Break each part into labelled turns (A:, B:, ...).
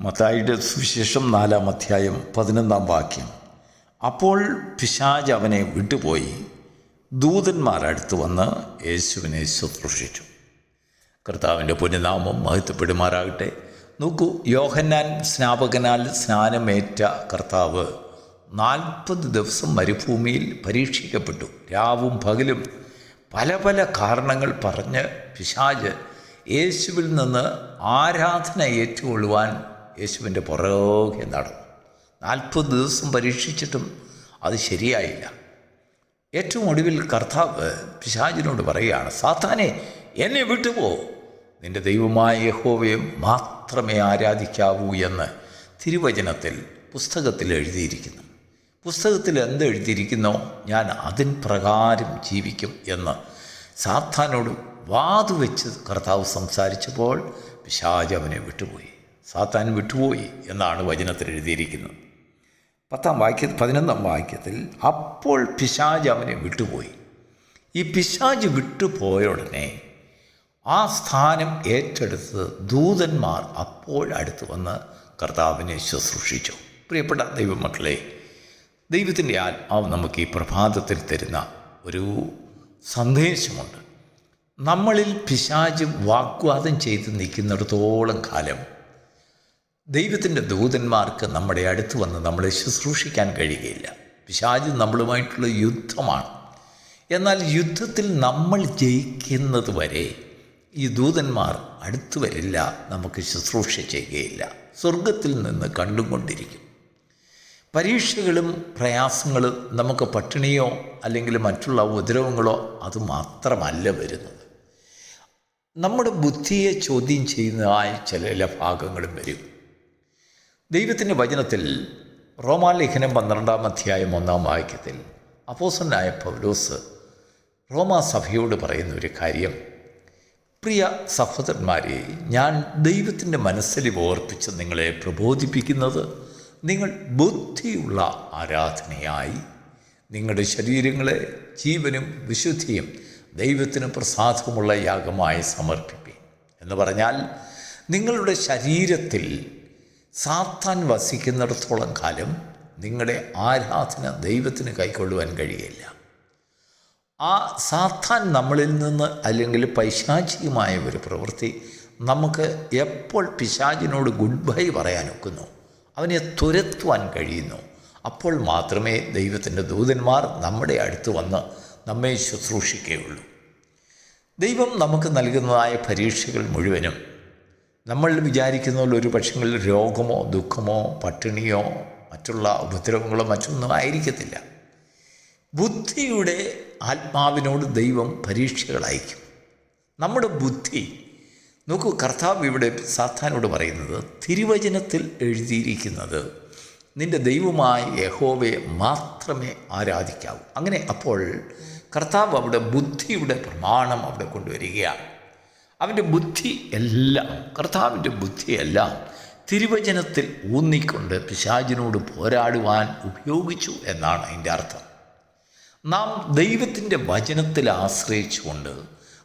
A: മത്തായിയുടെ സുവിശേഷം നാലാം അധ്യായം പതിനൊന്നാം വാക്യം. അപ്പോൾ പിശാജ് അവനെ വിട്ടുപോയി. ദൂതന്മാരടുത്ത് വന്ന് യേശുവിനെ ശുശ്രൂഷിച്ചു. കർത്താവിന്റെ പുണ്യനാമം മഹത്വപ്പെടുമാറാകട്ടെ. നോക്കൂ യോഹന്നാൻ സ്നാപകനാൽ സ്നാനമേറ്റ കർത്താവ് നാൽപ്പത് ദിവസം മരുഭൂമിയിൽ പരീക്ഷിക്കപ്പെട്ടു. രാവും പകലും പല പല കാരണങ്ങൾ പറഞ്ഞ് പിശാജ് യേശുവിൽ നിന്ന് ആരാധന ഏറ്റുകൊള്ളുവാൻ യേശുവിന്റെ പുറകെ നടന്നു. നാൽപ്പത് ദിവസം പരീക്ഷിച്ചിട്ടും അത് ശരിയായില്ല. ഏറ്റവും ഒടുവിൽ കർത്താവ് പിശാചിനോട് പറയുകയാണ് സാത്താനെ എന്നെ വിട്ടുപോ. നിന്റെ ദൈവമായ യഹോവയെ മാത്രമേ ആരാധിക്കാവൂ എന്ന് തിരുവചനത്തിൽ പുസ്തകത്തിൽ എഴുതിയിരിക്കുന്നു. പുസ്തകത്തിൽ എന്ത് എഴുതിയിരിക്കുന്നോ? ഞാൻ അതിൻ പ്രകാരം ജീവിക്കും എന്ന് സാത്താനോട് വാതുവെച്ച് കർത്താവ് സംസാരിച്ചപ്പോൾ പിശാജ് അവനെ വിട്ടുപോയി. സാത്താൻ വിട്ടുപോയി എന്നാണ് വചനത്തിൽ എഴുതിയിരിക്കുന്നത്. പത്താം വാക്യ പതിനൊന്നാം വാക്യത്തിൽ അപ്പോൾ പിശാജ് അവനെ വിട്ടുപോയി. ഈ പിശാജ് വിട്ടുപോയ ഉടനെ ആ സ്ഥാനം ഏറ്റെടുത്ത് ദൂതന്മാർ അപ്പോൾ അടുത്ത് വന്ന് കർത്താവിനെ ശുശ്രൂഷിച്ചു. പ്രിയപ്പെട്ട ദൈവമക്കളെ ദൈവത്തിന്റെ ആത്മാവ് നമുക്ക് ഈ പ്രഭാതത്തിൽ തരുന്ന ഒരു സന്ദേശമുണ്ട്. നമ്മളിൽ പിശാജ് വാഗ്വാദം ചെയ്ത് നിൽക്കുന്നിടത്തോളം കാലം ദൈവത്തിന്റെ ദൂതന്മാർക്ക് നമ്മുടെ അടുത്ത് വന്ന് നമ്മളെ ശുശ്രൂഷിക്കാൻ കഴിയുകയില്ല. പിശാജ് നമ്മളുമായിട്ടുള്ള യുദ്ധമാണ്. എന്നാൽ യുദ്ധത്തിൽ നമ്മൾ ജയിക്കുന്നത് വരെ ഈ ദൂതന്മാർ അടുത്തു വരില്ല നമുക്ക് ശുശ്രൂഷ ചെയ്യുകയില്ല. സ്വർഗത്തിൽ നിന്ന് കണ്ടുകൊണ്ടിരിക്കും. പരീക്ഷകളും പ്രയാസങ്ങളും നമുക്ക് പട്ടിണിയോ അല്ലെങ്കിൽ മറ്റുള്ള ഉപദ്രവങ്ങളോ അത് മാത്രമല്ല വരുന്നത്. നമ്മുടെ ബുദ്ധിയെ ചോദ്യം ചെയ്യുന്നതായ ചില ഭാഗങ്ങളും വരും. ദൈവത്തിന്റെ വചനത്തിൽ റോമാലേഖനം പന്ത്രണ്ടാം അധ്യായം ഒന്നാം വാക്യത്തിൽ അപ്പോസനായ പൗലോസ് റോമാ സഭയോട് പറയുന്ന ഒരു കാര്യം. പ്രിയ സഹോദരന്മാരെ ഞാൻ ദൈവത്തിന്റെ മനസ്സിൽ ഓർപ്പിച്ച് നിങ്ങളെ പ്രബോധിപ്പിക്കുന്നത് നിങ്ങൾ ബുദ്ധിയുള്ള ആരാധനയായി. നിങ്ങളുടെ ശരീരങ്ങളെ ജീവനും വിശുദ്ധിയും ദൈവത്തിന് പ്രസാദമുള്ള യാഗമായി സമർപ്പിപ്പി എന്ന് പറഞ്ഞാൽ നിങ്ങളുടെ ശരീരത്തിൽ സാത്താൻ വസിക്കുന്നിടത്തോളം കാലം നിങ്ങളുടെ ആരാധന ദൈവത്തിന് കൈക്കൊള്ളുവാൻ കഴിയില്ല. ആ സാത്താൻ നമ്മളിൽ നിന്ന് അല്ലെങ്കിൽ പൈശാചികമായ ഒരു പ്രവൃത്തി നമുക്ക് എപ്പോൾ പിശാചിനോട് ഗുഡ് ബൈ പറയാനൊക്കുന്നു അവനെ തുരത്തുവാൻ കഴിയുന്നു. അപ്പോൾ മാത്രമേ ദൈവത്തിന്റെ ദൂതന്മാർ നമ്മുടെ അടുത്ത് വന്ന് നമ്മെ ശുശ്രൂഷിക്കുകയുള്ളൂ. ദൈവം നമുക്ക് നൽകുന്നതായ പരീക്ഷകൾ മുഴുവനും നമ്മൾ വിചാരിക്കുന്ന പോലെ ഒരു പക്ഷങ്ങളിൽ രോഗമോ ദുഃഖമോ പട്ടിണിയോ മറ്റുള്ള ഉപദ്രവങ്ങളോ മറ്റൊന്നും ആയിരിക്കത്തില്ല. ബുദ്ധിയുടെ ആത്മാവിനോട് ദൈവം പരീക്ഷകൾ അയക്കും നമ്മുടെ ബുദ്ധി നോക്കൂ കർത്താവ് ഇവിടെ സാത്താനോട് പറയുന്നത് തിരുവചനത്തിൽ എഴുതിയിരിക്കുന്നത് നിന്റെ ദൈവമായ യഹോവയെ മാത്രമേ ആരാധിക്കാവൂ. അങ്ങനെ അപ്പോൾ കർത്താവ് അവിടെ ബുദ്ധിയുടെ പ്രമാണം അവിടെ കൊണ്ടുവരികയാണ്. അവന്റെ ബുദ്ധി എല്ലാം കർത്താവിന്റെ ബുദ്ധിയെല്ലാം തിരുവചനത്തിൽ ഊന്നിക്കൊണ്ട് പിശാചിനോട് പോരാടുവാൻ ഉപയോഗിച്ചു എന്നാണ് അതിന്റെ അർത്ഥം. നാം ദൈവത്തിന്റെ വചനത്തിൽ ആശ്രയിച്ചുകൊണ്ട്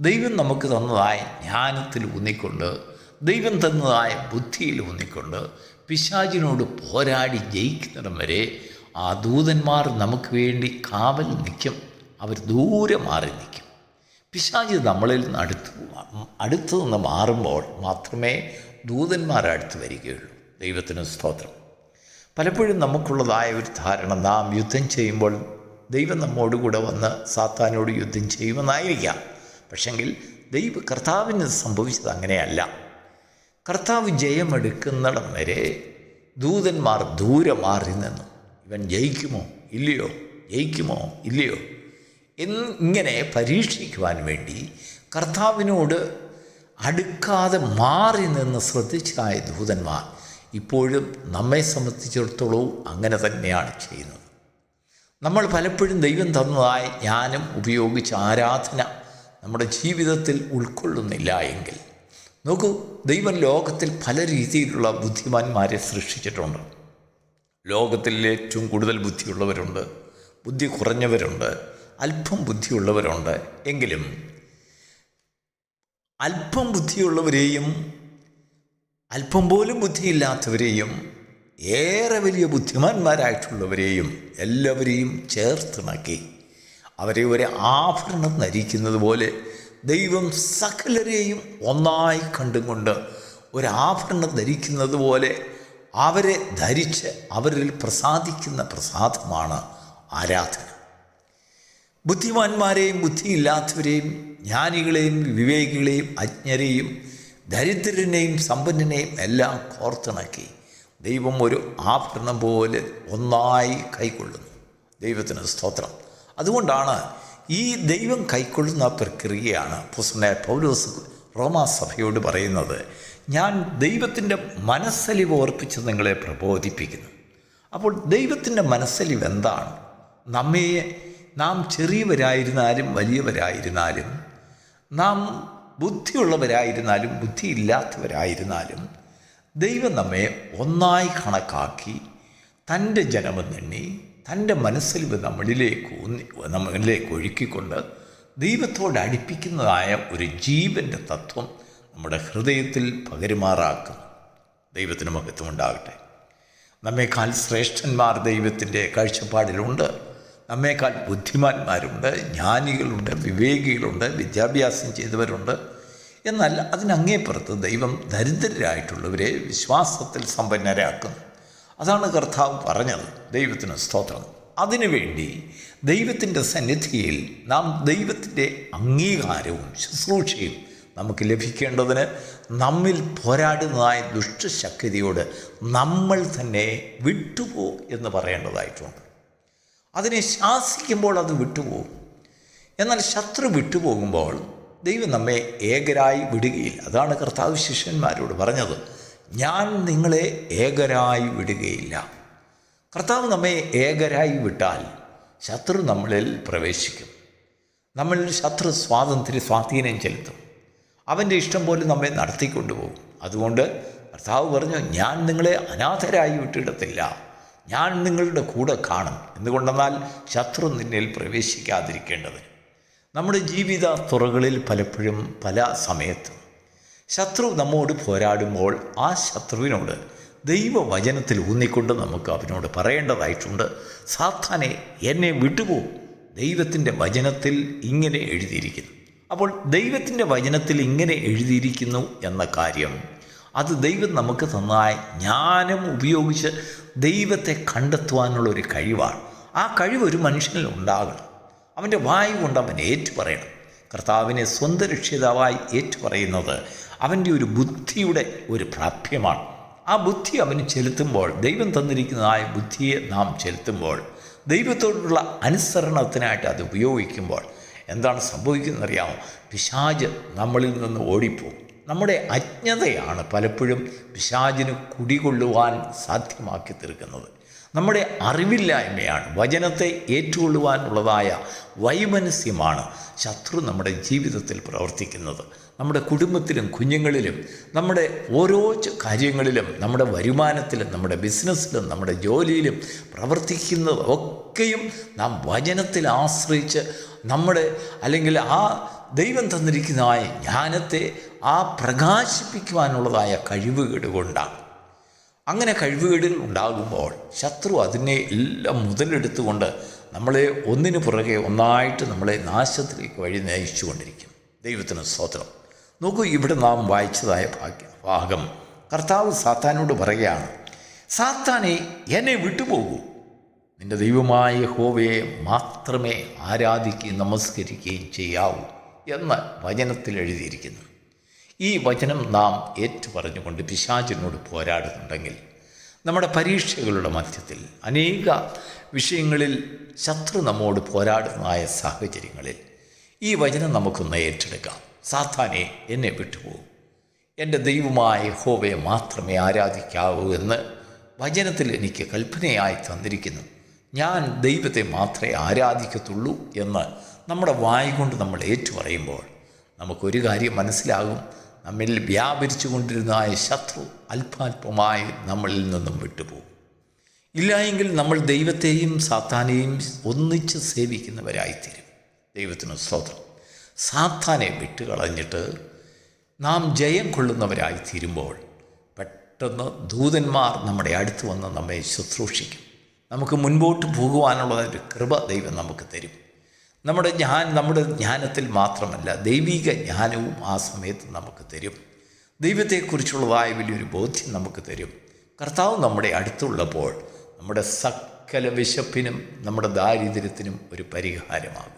A: ദൈവം നമുക്ക് തന്നതായ ജ്ഞാനത്തിൽ ഊന്നിക്കൊണ്ട് ദൈവം തന്നതായ ബുദ്ധിയിൽ ഊന്നിക്കൊണ്ട് പിശാചിനോട് പോരാടി ജയിക്കുന്നിടം വരെ ആ ദൂതന്മാർ നമുക്ക് വേണ്ടി കാവൽ നിൽക്കും. അവർ ദൂരെ മാറി നിൽക്കും. പിശാചി നമ്മളിൽ നിന്ന് അടുത്ത് അടുത്തു നിന്ന് മാറുമ്പോൾ മാത്രമേ ദൂതന്മാർ അടുത്ത് വരികയുള്ളൂ. ദൈവത്തിന് സ്തോത്രം. പലപ്പോഴും നമുക്കുള്ളതായ ഒരു ധാരണ നാം യുദ്ധം ചെയ്യുമ്പോൾ ദൈവം നമ്മോടുകൂടെ വന്ന് സാത്താനോട് യുദ്ധം ചെയ്യുമെന്നായിരിക്കാം. പക്ഷെങ്കിൽ ദൈവ കർത്താവിന് സംഭവിച്ചത് അങ്ങനെയല്ല. കർത്താവ് ജയമെടുക്കുന്നിടം വരെ ദൂതന്മാർ ദൂരെ മാറി നിന്നു. ഇവൻ ജയിക്കുമോ? ഇല്ലയോ? ജയിക്കുമോ? ഇല്ലയോ? എന്ന് ഇങ്ങനെ പരീക്ഷിക്കുവാൻ വേണ്ടി കർത്താവിനോട് അടുക്കാതെ മാറി നിന്ന് ശ്രദ്ധിച്ചതായ ദൂതന്മാർ ഇപ്പോഴും നമ്മെ സംബന്ധിച്ചിടത്തോളവും അങ്ങനെ തന്നെയാണ് ചെയ്യുന്നത്. നമ്മൾ പലപ്പോഴും ദൈവം തന്നതായ ജ്ഞാനം ഉപയോഗിച്ച് ആരാധന നമ്മുടെ ജീവിതത്തിൽ ഉൾക്കൊള്ളുന്നില്ല എങ്കിൽ. നോക്കൂ ദൈവം ലോകത്തിൽ പല രീതിയിലുള്ള ബുദ്ധിമാന്മാരെ സൃഷ്ടിച്ചിട്ടുണ്ട്. ലോകത്തിൽ ഏറ്റവും കൂടുതൽ ബുദ്ധിയുള്ളവരുണ്ട് ബുദ്ധി കുറഞ്ഞവരുണ്ട് അല്പം ബുദ്ധിയുള്ളവരുണ്ട് എങ്കിലും അല്പം ബുദ്ധിയുള്ളവരെയും അല്പം പോലും ബുദ്ധിയില്ലാത്തവരെയും ഏറെ വലിയ ബുദ്ധിമാന്മാരായിട്ടുള്ളവരെയും എല്ലാവരെയും ചേർത്തിണക്കി അവരെ ഒരു ആഭരണം ധരിക്കുന്നത് പോലെ ദൈവം സകലരെയും ഒന്നായി കണ്ടുകൊണ്ട് ഒരു ആഭരണം ധരിക്കുന്നത് പോലെ അവരെ ധരിച്ച് അവരിൽ പ്രസാദിക്കുന്ന പ്രസാദമാണ് ആരാധന. ബുദ്ധിമാന്മാരെയും ബുദ്ധിയില്ലാത്തവരെയും ജ്ഞാനികളെയും വിവേകികളെയും അജ്ഞരെയും ദരിദ്രനെയും സമ്പന്നനെയും എല്ലാം കോർത്തിണക്കി ദൈവം ഒരു ആഭരണം പോലെ ഒന്നായി കൈക്കൊള്ളുന്നു. ദൈവത്തിന് സ്തോത്രം. അതുകൊണ്ടാണ് ഈ ദൈവം കൈക്കൊള്ളുന്ന പ്രക്രിയയാണ് പുസ്തനെ പൗലോസ് റോമാസഭയോട് പറയുന്നത് ഞാൻ ദൈവത്തിന്റെ മനസ്സലിവ് ഓർപ്പിച്ച് നിങ്ങളെ പ്രബോധിപ്പിക്കുന്നു. അപ്പോൾ ദൈവത്തിന്റെ മനസ്സലിവ് എന്താണ്? നമ്മെ നാം ചെറിയവരായിരുന്നാലും വലിയവരായിരുന്നാലും നാം ബുദ്ധിയുള്ളവരായിരുന്നാലും ബുദ്ധിയില്ലാത്തവരായിരുന്നാലും ദൈവം നമ്മെ ഒന്നായി കണക്കാക്കി തന്റെ ജനമെന്നെണ്ണി തന്റെ മനസ്സിൽ നമ്മളിലേക്ക് നമ്മളിലേക്ക് ഒഴുക്കിക്കൊണ്ട് ദൈവത്തോട് അടുപ്പിക്കുന്നതായ ഒരു ജീവന്റെ തത്വം നമ്മുടെ ഹൃദയത്തിൽ പകരുമാറാക്കുന്നു. ദൈവത്തിന് മഹത്വം ഉണ്ടാകട്ടെ നമ്മേക്കാൾ ശ്രേഷ്ഠന്മാർ ദൈവത്തിന്റെ കാഴ്ചപ്പാടിലുണ്ട്. നമ്മേക്കാൾ ബുദ്ധിമാന്മാരുണ്ട് ജ്ഞാനികളുണ്ട് വിവേകികളുണ്ട് വിദ്യാഭ്യാസം ചെയ്തവരുണ്ട് എന്നാൽ അതിനങ്ങേപ്പുറത്ത് ദൈവം ദരിദ്രരായിട്ടുള്ളവരെ വിശ്വാസത്തിൽ സമ്പന്നരാക്കുന്നു. അതാണ് കർത്താവ് പറഞ്ഞത് ദൈവത്തിന് സ്തോത്രം. അതിനുവേണ്ടി ദൈവത്തിന്റെ സന്നിധിയിൽ നാം ദൈവത്തിന്റെ അംഗീകാരവും ശുശ്രൂഷയും നമുക്ക് ലഭിക്കേണ്ടതിന് നമ്മിൽ പോരാടുന്നതായ ദുഷ്ടശക്തിയോട് നമ്മൾ തന്നെ വിട്ടുപോ എന്ന് പറയേണ്ടതായിട്ടുണ്ട്. അതിനെ ശാസിക്കുമ്പോൾ അത് വിട്ടുപോകും. എന്നാൽ ശത്രു വിട്ടുപോകുമ്പോൾ ദൈവം നമ്മെ ഏകരായി വിടുകയില്ല. അതാണ് കർത്താവ് ശിഷ്യന്മാരോട് പറഞ്ഞത്. ഞാൻ നിങ്ങളെ ഏകരായി വിടുകയില്ല. കർത്താവ് നമ്മെ ഏകരായി വിട്ടാൽ ശത്രു നമ്മളിൽ പ്രവേശിക്കും. നമ്മൾ ശത്രു സ്വാതന്ത്ര്യ സ്വാധീനം ചെലുത്തും. അവന്റെ ഇഷ്ടം പോലെ നമ്മെ നടത്തിക്കൊണ്ടുപോകും. അതുകൊണ്ട് കർത്താവ് പറഞ്ഞു ഞാൻ നിങ്ങളെ അനാഥരായി വിട്ടിടത്തില്ല. ഞാൻ നിങ്ങളുടെ കൂടെ കാണും. എന്തുകൊണ്ടെന്നാൽ ശത്രു നിന്നിൽ പ്രവേശിക്കാതിരിക്കേണ്ടതിന് നമ്മുടെ ജീവിത തുറകളിൽ പലപ്പോഴും പല സമയത്തും ശത്രു നമ്മോട് പോരാടുമ്പോൾ ആ ശത്രുവിനോട് ദൈവവചനത്തിൽ ഊന്നിക്കൊണ്ട് നമുക്ക് അവനോട് പറയേണ്ടതായിട്ടുണ്ട്. സാത്താനെ എന്നെ വിട്ടുപോകും ദൈവത്തിന്റെ വചനത്തിൽ ഇങ്ങനെ എഴുതിയിരിക്കുന്നു. അപ്പോൾ ദൈവത്തിന്റെ വചനത്തിൽ ഇങ്ങനെ എഴുതിയിരിക്കുന്നു എന്ന കാര്യം അത് ദൈവം നമുക്ക് തന്നായ ജ്ഞാനം ഉപയോഗിച്ച് ദൈവത്തെ കണ്ടെത്തുവാനുള്ള ഒരു കഴിവാണ്. ആ കഴിവ് ഒരു മനുഷ്യനിൽ ഉണ്ടാകണം. അവന്റെ വായു കൊണ്ട് അവൻ ഏറ്റുപറയണം. കർത്താവിനെ സ്വന്തം രക്ഷിതാവായി ഏറ്റുപറയുന്നത് അവന്റെ ഒരു ബുദ്ധിയുടെ ഒരു പ്രാപ്യമാണ്. ആ ബുദ്ധി അവന് ചെലുത്തുമ്പോൾ ദൈവം തന്നിരിക്കുന്നതായ ബുദ്ധിയെ നാം ചെലുത്തുമ്പോൾ ദൈവത്തോടുള്ള അനുസരണത്തിനായിട്ട് അത് ഉപയോഗിക്കുമ്പോൾ എന്താണ് സംഭവിക്കുന്നതെന്നറിയാമോ? പിശാജ് നമ്മളിൽ നിന്ന് ഓടിപ്പോകും. നമ്മുടെ അജ്ഞതയാണ് പലപ്പോഴും പിശാചിന് കുടികൊള്ളുവാൻ സാധ്യമാക്കി തീർക്കുന്നത്. നമ്മുടെ അറിവില്ലായ്മയാണ് വചനത്തെ ഏറ്റുകൊള്ളുവാനുള്ളതായ വൈമനസ്യമാണ് ശത്രു നമ്മുടെ ജീവിതത്തിൽ പ്രവർത്തിക്കുന്നത്. നമ്മുടെ കുടുംബത്തിലും കുഞ്ഞുങ്ങളിലും നമ്മുടെ ഓരോ കാര്യങ്ങളിലും നമ്മുടെ വരുമാനത്തിലും നമ്മുടെ ബിസിനസ്സിലും നമ്മുടെ ജോലിയിലും പ്രവർത്തിക്കുന്നതൊക്കെയും നാം വചനത്തിൽ ആശ്രയിച്ച് നമ്മുടെ അല്ലെങ്കിൽ ആ ദൈവം തന്നിരിക്കുന്നതായ ജ്ഞാനത്തെ ആ പ്രകാശിപ്പിക്കുവാനുള്ളതായ കഴിവുകേട് കൊണ്ടാണ്. അങ്ങനെ കഴിവുകേടുകൾ ഉണ്ടാകുമ്പോൾ ശത്രു അതിനെ എല്ലാം മുതലെടുത്തുകൊണ്ട് നമ്മളെ ഒന്നിനു പുറകെ ഒന്നായിട്ട് നമ്മളെ നാശത്തിലേക്ക് വഴി നയിച്ചു കൊണ്ടിരിക്കും ദൈവത്തിന് സ്തോത്രം. നോക്കൂ ഇവിടെ നാം വായിച്ചതായ ഭാഗം. കർത്താവ് സാത്താനോട് പറയുകയാണ് സാത്താനെ എന്നെ വിട്ടുപോകൂ. നിന്റെ ദൈവമായ ഹോവയെ മാത്രമേ ആരാധിക്കുകയും നമസ്കരിക്കുകയും ചെയ്യാവൂ എന്ന് വചനത്തിൽ എഴുതിയിരിക്കുന്നു. ഈ വചനം നാം ഏറ്റുപറഞ്ഞുകൊണ്ട് പിശാചിനോട് പോരാടുന്നുണ്ടെങ്കിൽ നമ്മുടെ പരീക്ഷകളുടെ മധ്യത്തിൽ അനേക വിഷയങ്ങളിൽ ശത്രു നമ്മോട് പോരാടുന്നതായ സാഹചര്യങ്ങളിൽ ഈ വചനം നമുക്കൊന്ന് ഏറ്റെടുക്കാം. സാത്താനെ എന്നെ വിട്ടുപോകും എന്റെ ദൈവമായ ഹോവയെ മാത്രമേ ആരാധിക്കാവൂ എന്ന് വചനത്തിൽ എനിക്ക് കൽപ്പനയായി തന്നിരിക്കുന്നു. ഞാൻ ദൈവത്തെ മാത്രമേ ആരാധിക്കത്തുള്ളൂ എന്ന് നമ്മുടെ വായ കൊണ്ട് നമ്മൾ ഏറ്റുപറയുമ്പോൾ നമുക്കൊരു കാര്യം മനസ്സിലാകും. നമ്മിൽ വ്യാപരിച്ചു കൊണ്ടിരുന്നതായ ശത്രു അല്പാൽപമായി നമ്മളിൽ നിന്നും വിട്ടുപോകും. ഇല്ലായെങ്കിൽ നമ്മൾ ദൈവത്തെയും സാത്താനെയും ഒന്നിച്ച് സേവിക്കുന്നവരായിത്തീരും. ദൈവത്തിന് സ്തോത്രം. സാത്താനെ വിട്ടുകളഞ്ഞിട്ട് നാം ജയം കൊള്ളുന്നവരായി തീരുമ്പോൾ പെട്ടെന്ന് ദൂതന്മാർ നമ്മുടെ അടുത്ത് വന്ന് നമ്മെ ശുശ്രൂഷിക്കും. നമുക്ക് മുൻപോട്ട് പോകുവാനുള്ള ഒരു കൃപ ദൈവം നമുക്ക് തരും. നമ്മുടെ ജ്ഞാൻ നമ്മുടെ ജ്ഞാനത്തിൽ മാത്രമല്ല ദൈവിക ജ്ഞാനവും ആ സമയത്ത് നമുക്ക് തരും. ദൈവത്തെക്കുറിച്ചുള്ളതായ വലിയൊരു ബോധ്യം നമുക്ക് തരും. കർത്താവ് നമ്മുടെ അടുത്തുള്ളപ്പോൾ നമ്മുടെ സകല വിശപ്പിനും നമ്മുടെ ദാരിദ്ര്യത്തിനും ഒരു പരിഹാരമാകും.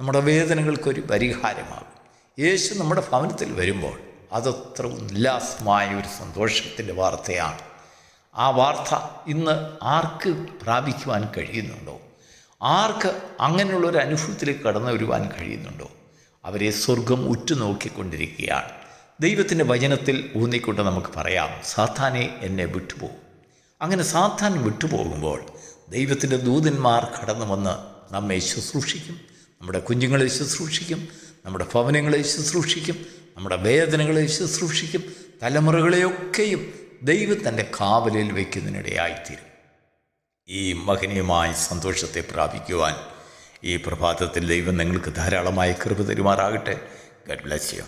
A: നമ്മുടെ വേദനകൾക്കൊരു പരിഹാരമാകും. യേശു നമ്മുടെ ഭവനത്തിൽ വരുമ്പോൾ അതത്ര ഉല്ലാസമായ ഒരു സന്തോഷത്തിന്റെ വാർത്തയാണ്. ആ വാർത്ത ഇന്ന് ആർക്ക് പ്രാപിക്കുവാൻ കഴിയുന്നുണ്ടോ? ആർക്ക് അങ്ങനെയുള്ള ഒരു അനുഭവത്തിലേക്ക് കടന്നു വരുവാൻ കഴിയുന്നുണ്ടോ? അവരെ സ്വർഗം ഉറ്റുനോക്കിക്കൊണ്ടിരിക്കുകയാണ്. ദൈവത്തിന്റെ വചനത്തിൽ ഊന്നിക്കൊണ്ട് നമുക്ക് പറയാം സാത്താനെ എന്നെ വിട്ടുപോകും അങ്ങനെ സാത്താൻ വിട്ടുപോകുമ്പോൾ ദൈവത്തിന്റെ ദൂതന്മാർ കടന്നു വന്ന് നമ്മെ ശുശ്രൂഷിക്കും നമ്മുടെ കുഞ്ഞുങ്ങളെ ശുശ്രൂഷിക്കും നമ്മുടെ ഭവനങ്ങളെ ശുശ്രൂഷിക്കും നമ്മുടെ വേദനകളെ ശുശ്രൂഷിക്കും തലമുറകളെയൊക്കെയും ദൈവം തന്റെ കാവലിൽ വയ്ക്കുന്നതിനിടയായിത്തീരും. ഈ മഹനീയമായ സന്തോഷത്തെ പ്രാപിക്കുവാൻ ഈ പ്രഭാതത്തിൽ ദൈവം നിങ്ങൾക്ക് ധാരാളമായ കൃപ തരുമാറാകട്ടെ. Garh bless you